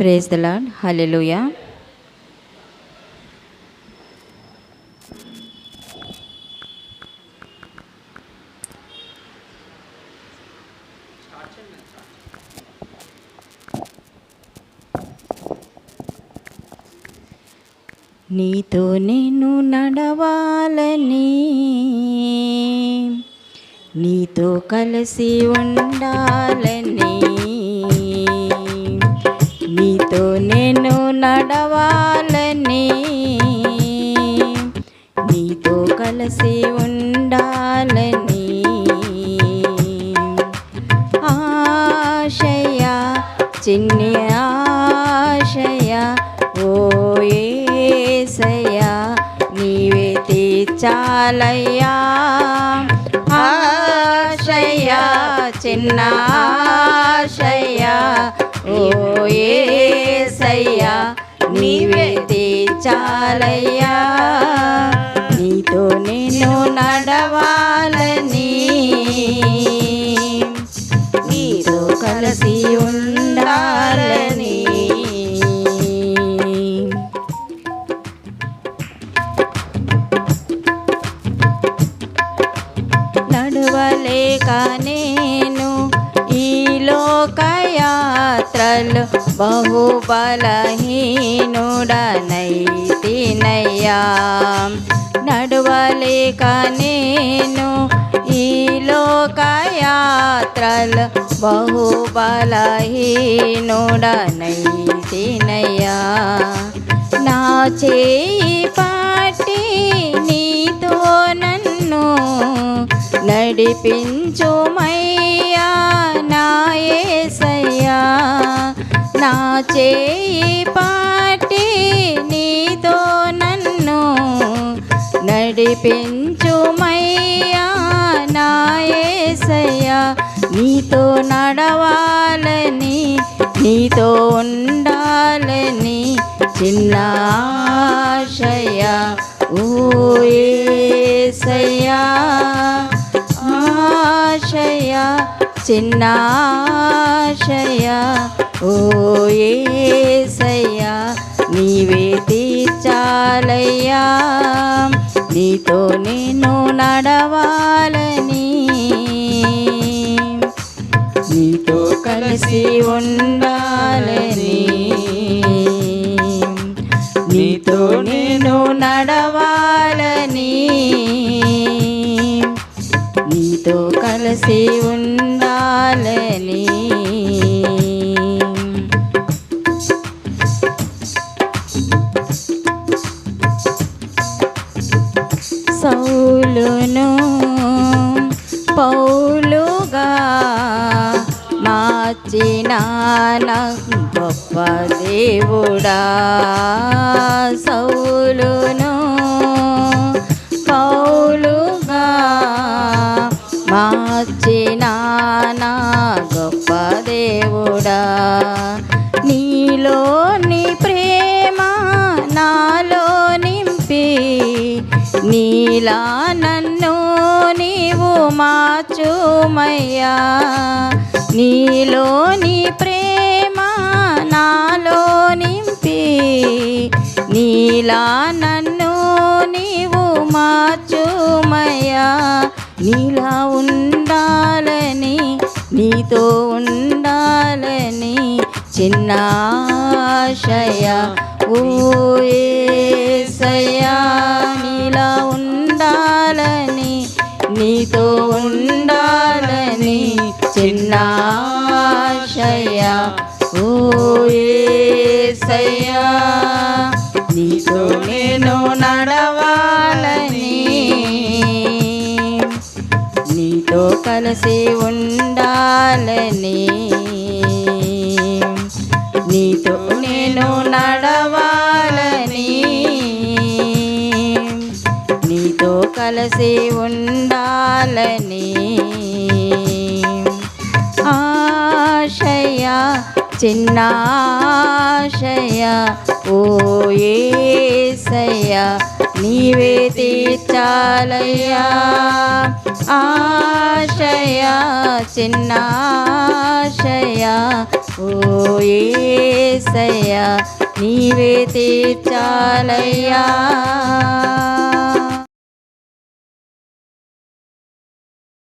Praise the lord hallelujah నీతో నేను నడవాలని నీతో కలిసి ఉండాలని. కలిసి ఉండాలని. ఆశయ చిన్ని ఆశయ ఓయేసయ నీవే తీర్చాలయ్యా. ఆశయ చిన్న ఆశయ ఓ నీవే తీర్చాలయ్యా. కలిసి ఉండాలని నడవలేక నేను ఈ లోకయాత్రలు బహు బలహీనుడనైతినయ్యా నడవలేక నేను ఈ లోకయాత్రలు బహు బలహీనుడనైతినయ్యా నా చేయి పాటి నీతో నన్ను నడిపించుమయ్యా నాయసయ్యా నా చేయి నడిపించుమయ్యా నాయసయ్యా. నీతో నడవాలని నీతో ఉండాలని చిన్న ఆశయ ఊయేసయ్యా. ఆశయ చిన్న ఆశయ ఓయేసయ్యా నీవే తీర్చాలయ్యా. నీతో నేను నడవాలని. నీతో కలిసి ఉండాలని. నీతో నేను నడవాలని. నీతో కలిసి ఉండాలని పౌలును పౌలుగా మార్చిన గొప్ప దేవుడా. సౌలును ఇలా నన్ను నీవు మార్చుమయ్యా. నీలోని ప్రేమ నాలో నింపి. నీలా నన్ను నీవు మార్చుమయ్యా. నీలా ఉండాలని నీతో ఉండాలని చిన్న ఆశయ కలిసి ఉండాలని. నీతో నేను నడవాలని. నీతో కలిసి ఉండాలని. ఆశయ చిన్న ఆశయ ఓ ఏసయ్యా నీవే తీర్చాలయ్యా. ఆశయ చిన్నాశయా ఆశయ ఓ ఏసయ్యా నీవే తీర్చాలయ్యా.